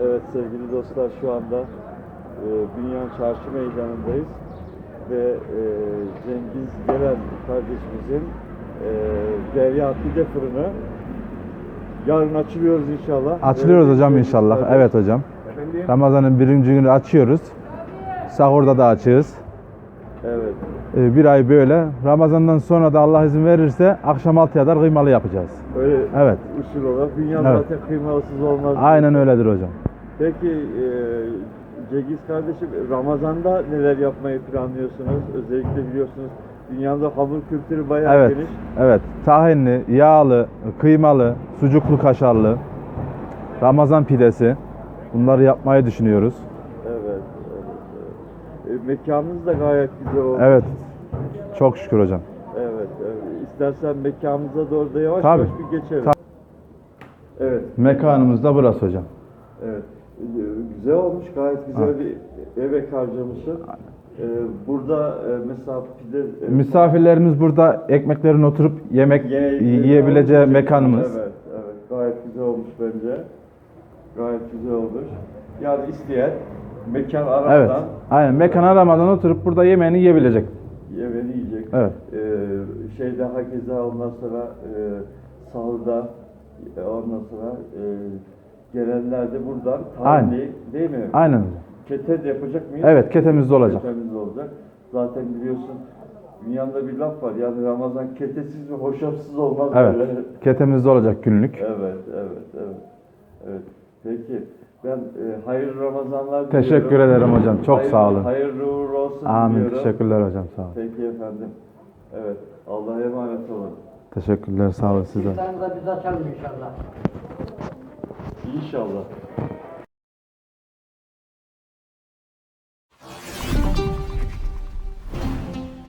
Evet sevgili dostlar şu anda e, Bünyan Çarşı Meydanı'ndayız ve e, Cengiz Gelen kardeşimizin e, Derya Pide Fırını yarın açılıyoruz inşallah. Açılıyoruz Evet, hocam inşallah. kardeş. Evet hocam. Efendim? Ramazan'ın birinci günü açıyoruz. Sahurda da açığız. Evet. Ee, Bir ay böyle. Ramazan'dan sonra da Allah izin verirse akşam 6'ya kadar kıymalı yapacağız. Öyle Evet. usul olarak Bünyan Evet. zaten kıymalısız olmaz. Aynen öyledir hocam. Peki e, Cengiz kardeşim Ramazan'da neler yapmayı planlıyorsunuz? Özellikle biliyorsunuz dünyada hamur kültürü bayağı Evet. geniş. Evet. Tahinli, yağlı, kıymalı, sucuklu kaşarlı, Ramazan pidesi. Bunları yapmayı düşünüyoruz. Evet, evet, evet. E, mekanınız da gayet güzel oldu. Evet. Çok şükür hocam. Evet, evet. İstersen mekanımıza doğru da yavaş Tabii. yavaş bir geçelim. Tabii. Evet, Mekanımız da burası hocam. evet. Güzel olmuş, gayet güzel bir emek harcamışsın. E, burada e, mesela pide... e, Misafirlerimiz burada ekmeklerini oturup yemek ye- yiyebileceği olmuş. mekanımız. Evet, evet. Gayet güzel olmuş bence. Gayet güzel olmuş. Yani isteyen mekan aramadan Evet. Aynen. Mekan aramadan oturup burada yemeğini yiyebilecek. yemeğini yiyecek. Evet. Ee, şeyde hakeza ondan sonra e, sahurda ondan sonra e, gelenler de buradan tahinli değil mi? Aynen hocam. Kete de yapacak mıyız? Evet, ketemizde olacak. Ketemiz olacak. Zaten biliyorsun dünyada bir laf var. Yani Ramazan ketesiz ve hoşafsız olmaz. Evet. böyle. Ketemizde olacak günlük. Evet, evet, evet. Evet. Peki. Ben e, hayırlı Ramazanlar Teşekkür diliyorum. ederim hocam. Çok Hayırlı- sağ olun. Hayırlı uğurlu olsun Amin. diliyorum. Teşekkürler hocam. Sağ olun. Peki efendim. Evet. Allah'a emanet olun. Teşekkürler. Sağ olun sizden. İftarda biz açalım inşallah. İnşallah.